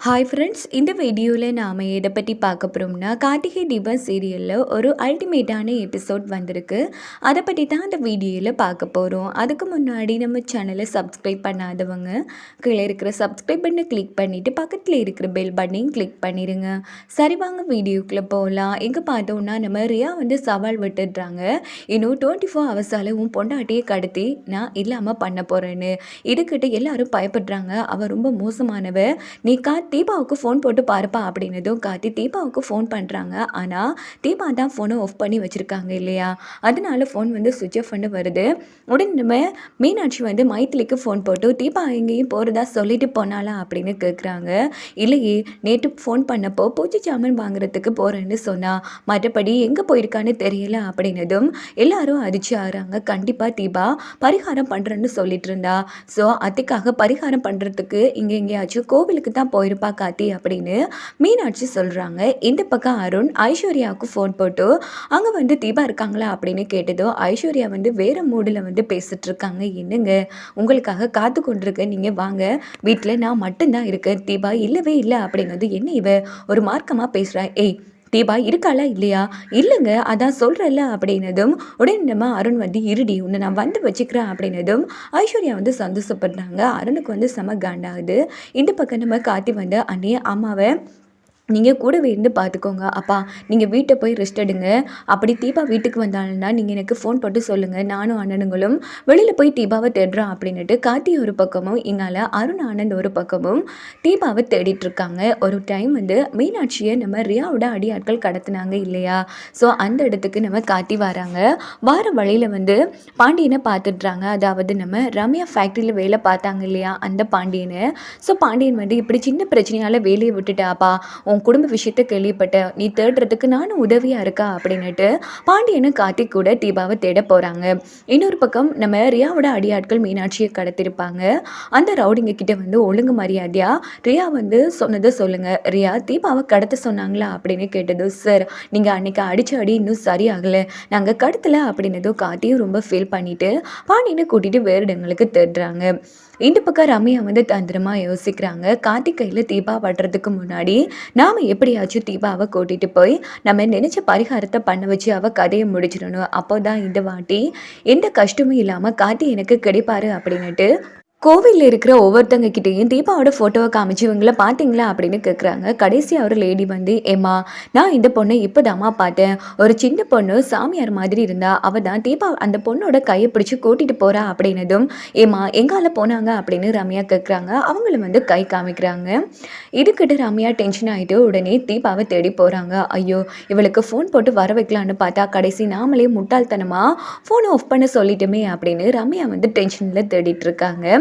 Hi friends இந்த வீடியோவில் நாம் எதை பற்றி பார்க்க போகிறோம்னா கார்த்திகை தீபம் சீரியலில் ஒரு அல்டிமேட்டான எபிசோட் வந்திருக்கு. அதை பற்றி தான் அந்த வீடியோவில் பார்க்க போகிறோம் அதுக்கு முன்னாடி நம்ம சேனலை சப்ஸ்கிரைப் பண்ணாதவங்க கீழே இருக்கிற சப்ஸ்கிரைப் பண்ணை கிளிக் பண்ணிவிட்டு பக்கத்தில் இருக்கிற பெல் பட்டனையும் கிளிக் பண்ணிடுங்க சரி வாங்க வீடியோக்குள்ளே போகலாம் எங்கே பார்த்தோம்னா நம்ம ரியா வந்து சவால் விட்டுடுறாங்க. இன்னும் டுவெண்ட்டி ஃபோர் ஹவர்ஸால் உன் பொண்டாட்டியை கடத்தி நான் இல்லாமல் பண்ண போகிறேன்னு இதுக்கிட்ட எல்லாரும் பயப்படுறாங்க. அவள் ரொம்ப மோசமானவ. நீ கா தீபாவுக்கு ஃபோன் போட்டு பாருப்பா அப்படின்னதும் காத்தி தீபாவுக்கு ஃபோன் பண்ணுறாங்க ஆனால் தீபா தான் ஃபோனை ஆஃப் பண்ணி வச்சுருக்காங்க இல்லையா? அதனால ஃபோன் வந்து சுவிட்ச் ஆஃப் பண்ணி வருது. உடனே மீனாட்சி வந்து மைத்திலிக்கு ஃபோன் போட்டு தீபா எங்கேயும் போகிறதா சொல்லிட்டு போனாலா அப்படின்னு கேட்குறாங்க இல்லையே நேற்று ஃபோன் பண்ணப்போ பூச்சி சாமான் வாங்குறதுக்கு போகிறேன்னு சொன்னா மற்றபடி எங்கே போயிருக்கான்னு தெரியல அப்படின்னதும் எல்லாரும் அதிர்ச்சி ஆகிறாங்க. கண்டிப்பாக தீபா பரிகாரம் பண்ணுறேன்னு சொல்லிட்டு இருந்தா. ஸோ அதுக்காக பரிகாரம் பண்ணுறதுக்கு இங்கே எங்கேயாச்சும் கோவிலுக்கு தான் இருப்பா காத்தி அப்படின்னு மீனாட்சி சொல்கிறாங்க இந்த பக்கம் அருண் ஐஸ்வர்யாவுக்கு ஃபோன் போட்டு அங்கே வந்து தீபா இருக்காங்களா? அப்படின்னு கேட்டதோ ஐஸ்வர்யா வந்து வேறு மூடில் வந்து பேசிகிட்ருக்காங்க இருக்காங்க. என்னங்க? உங்களுக்காக காத்து கொண்டிருக்கேன் நீங்கள் வாங்க. வீட்டில் நான் மட்டும்தான் இருக்கேன். தீபா இல்லவே இல்லை. அப்படிங்கிறது என்ன இவ? ஒரு மார்க்கமாக பேசுகிறா ஏய் தீபா இருக்காளா இல்லையா? இல்லைங்க அதான் சொல்கிறல்ல அப்படின்னதும் உடனே நம்ம அருண் வந்து இருடி உன்னை நான் வந்து வச்சுக்கிறேன் அப்படின்னதும் ஐஸ்வர்யா வந்து சந்தோஷப்படுறாங்க. அருணுக்கு வந்து செம காண்டாகுது. இந்த பக்கம் நம்ம காத்தி வந்து அண்ணே அம்மாவை நீங்கள் கூடவே இருந்து பார்த்துக்கோங்க அப்பா நீங்கள் வீட்டை போய் ரெஸ்ட் எடுங்க. அப்படி தீபா வீட்டுக்கு வந்தாலும்னா நீங்கள் எனக்கு ஃபோன் போட்டு சொல்லுங்கள் நானும் அண்ணனுங்களும் வெளியில் போய் தீபாவை தேடுறோம் அப்படின்னுட்டு கார்த்தி ஒரு பக்கமும் இங்கால அருண் ஆனந்த் ஒரு பக்கமும் தீபாவை தேடிட்டுருக்காங்க ஒரு டைம் வந்து மீனாட்சியை நம்ம ரியாவோட அடியாட்கள் கடத்தினாங்க இல்லையா? ஸோ அந்த இடத்துக்கு நம்ம காட்டி வராங்க. வார வழியில் வந்து பாண்டியனை பார்த்துட்றாங்க அதாவது நம்ம ரம்யா ஃபேக்ட்ரியில் வேலை பார்த்தாங்க இல்லையா அந்த பாண்டியனை. ஸோ பாண்டியன் வந்து இப்படி சின்ன பிரச்சனையால் வேலையை விட்டுட்டாப்பா உன் குடும்ப விஷயத்த கேள்விப்பட்ட நீ தேடுறதுக்கு நானும் உதவியாக இருக்கா? அப்படின்னுட்டு பாண்டியனும் கார்த்திக் கூட தீபாவை தேட போகிறாங்க இன்னொரு பக்கம் நம்ம ரியாவோட அடியாட்கள் மீனாட்சியை கடத்திருப்பாங்க. அந்த ரவுடிங்க கிட்ட வந்து ஒழுங்கு மரியாதையா ரியா வந்து சொன்னதை சொல்லுங்க. ரியா தீபாவை கடத்த சொன்னாங்களா? அப்படின்னு கேட்டது சார் நீங்கள் அன்னைக்கு அடிச்ச அடி இன்னும் சரியாகலை. நாங்கள் கடத்தல அப்படின்னதும் கார்த்தியும் ரொம்ப ஃபீல் பண்ணிட்டு பாண்டியனை கூட்டிட்டு வேறு இடங்களுக்கு தேடுறாங்க. இந்த பக்கம் ரம்யா வந்து தந்திரமாக யோசிக்கிறாங்க. கார்த்திக் கையில் தீபா வட்டுறதுக்கு முன்னாடி நாம் எப்படியாச்சும் தீபாவை கூட்டிகிட்டு போய் நம்ம நினச்ச பரிகாரத்தை பண்ண வச்சு அவள் கதையை முடிச்சிடணும். அப்போ தான் இந்த வாட்டி எந்த கஷ்டமும் இல்லாமல் கார்த்தி எனக்கு கிடைப்பாரு அப்படின்னுட்டு கோவிலில் இருக்கிற ஒவ்வொருத்தங்க கிட்டேயும் தீபாவோட ஃபோட்டோவை காமிச்சு இவங்கள பார்த்தீங்களா அப்படின்னு கேட்குறாங்க கடைசியாக ஒரு லேடி வந்து ஏம்மா நான் இந்த பொண்ணை இப்போ தாம்மா பார்த்தேன். ஒரு சின்ன பொண்ணு சாமியார் மாதிரி இருந்தா அவள் தான் தீபா அந்த பொண்ணோட கையை பிடிச்சி கூட்டிகிட்டு போகிறா அப்படின்னதும் ஏம்மா எங்கால போனாங்க? அப்படின்னு ரம்யா கேட்குறாங்க அவங்களும் வந்து கை காமிக்கிறாங்க. இதுக்கிட்ட ரம்யா டென்ஷன் ஆகிட்டு உடனே தீபாவை தேடி போகிறாங்க ஐயோ இவளுக்கு ஃபோன் போட்டு வர வைக்கலான்னு பார்த்தா கடைசி நாமளே முட்டாள்தனமாக ஃபோனை ஆஃப் பண்ண சொல்லிட்டுமே அப்படின்னு ரம்யா வந்து டென்ஷனில் தேடிட்டு இருக்காங்க.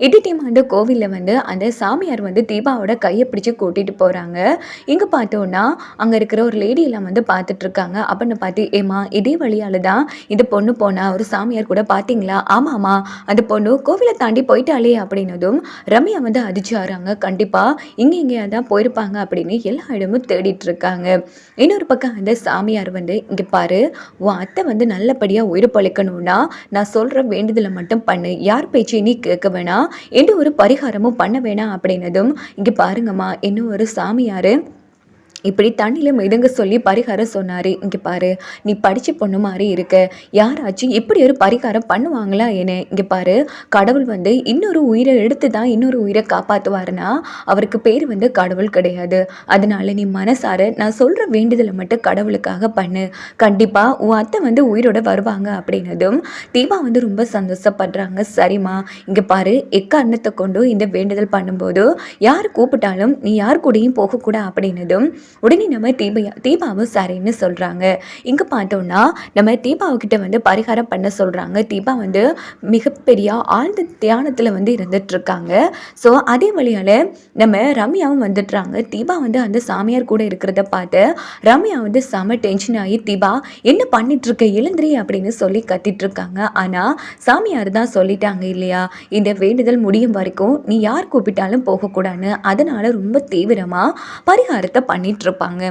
இது டீம் கோவிலில் வந்து அந்த சாமியார் வந்து தீபாவோட கையை பிடிச்சி கூட்டிகிட்டு போகிறாங்க இங்கே பார்த்தோன்னா அங்கே இருக்கிற ஒரு லேடியெல்லாம் வந்து பார்த்துட்டு இருக்காங்க. அப்படின்னு பார்த்து ஏமா இதே வழியால் தான் இந்த பொண்ணு போனால் ஒரு சாமியார் கூட பார்த்தீங்களா? ஆமாம்மா அந்த பொண்ணு கோவிலை தாண்டி போயிட்டாலே அப்படின்னதும் ரம்யா வந்து அடிச்சாராங்க கண்டிப்பாக இங்கே இங்கேயா தான் போயிருப்பாங்க அப்படின்னு எல்லா இடமும் தேடிட்டு இருக்காங்க. இன்னொரு பக்கம் அந்த சாமியார் வந்து இங்கே பாரு உன் அத்தை வந்து நல்லபடியாக உயிர் பழைக்கணும்னா நான் சொல்கிற வேண்டுதலை மட்டும் பண்ணு. யார் பேச்சு நீ கேட்க வேணாம். எந்த ஒரு பரிகாரமும் பண்ண வேணாம் அப்படின்னதும் இங்கே பாருங்கம்மா இன்னும் ஒரு சாமியார் இப்படி தண்ணியில் மிதங்க சொல்லி பரிகாரம் சொன்னார். இங்கே பாரு நீ படித்த பொண்ணு மாதிரி இருக்க. யாராச்சும் இப்படி ஒரு பரிகாரம் பண்ணுவாங்களா என்ன? இங்கே பாரு கடவுள் வந்து இன்னொரு உயிரை எடுத்து தான் இன்னொரு உயிரை காப்பாற்றுவாருன்னா அவருக்கு பேர் வந்து கடவுள் கிடையாது. அதனால நீ மனசார நான் சொல்கிற வேண்டுதலை மட்டும் கடவுளுக்காக பண்ணு. கண்டிப்பாக உன் அத்தை வந்து உயிரோட வருவாங்க அப்படின்னதும் தீபா வந்து ரொம்ப சந்தோஷப்படுறாங்க. சரிம்மா இங்கே பாரு எக்காரணத்தை கொண்டு இந்த வேண்டுதல் பண்ணும்போது யார் கூப்பிட்டாலும் நீ யார் கூடயும் போகக்கூடாது அப்படின்னதும் உடனே நம்ம தீபா தீபாவும் சரின்னு சொல்கிறாங்க இங்கே பார்த்தோம்னா நம்ம தீபாவுக்கிட்ட வந்து பரிகாரம் பண்ண சொல்கிறாங்க தீபா வந்து மிகப்பெரிய ஆழ்ந்த தியானத்தில் வந்து இருந்துகிட்ருக்காங்க ஸோ அதே வழியால் நம்ம ரம்யாவும் வந்துடுறாங்க தீபா வந்து அந்த சாமியார் கூட இருக்கிறத பார்த்து ரம்யா வந்து செம டென்ஷன் ஆகி தீபா என்ன பண்ணிட்டுருக்க? எழுந்திரி அப்படின்னு சொல்லி கத்திட்ருக்காங்க ஆனால் சாமியார் தான் சொல்லிட்டாங்க இல்லையா? இந்த வேண்டுதல் முடியும் வரைக்கும் நீ யார் கூப்பிட்டாலும் போகக்கூடாதுன்னு. அதனால் ரொம்ப தீவிரமாக பரிகாரத்தை பண்ணிட்டு இருப்பாங்க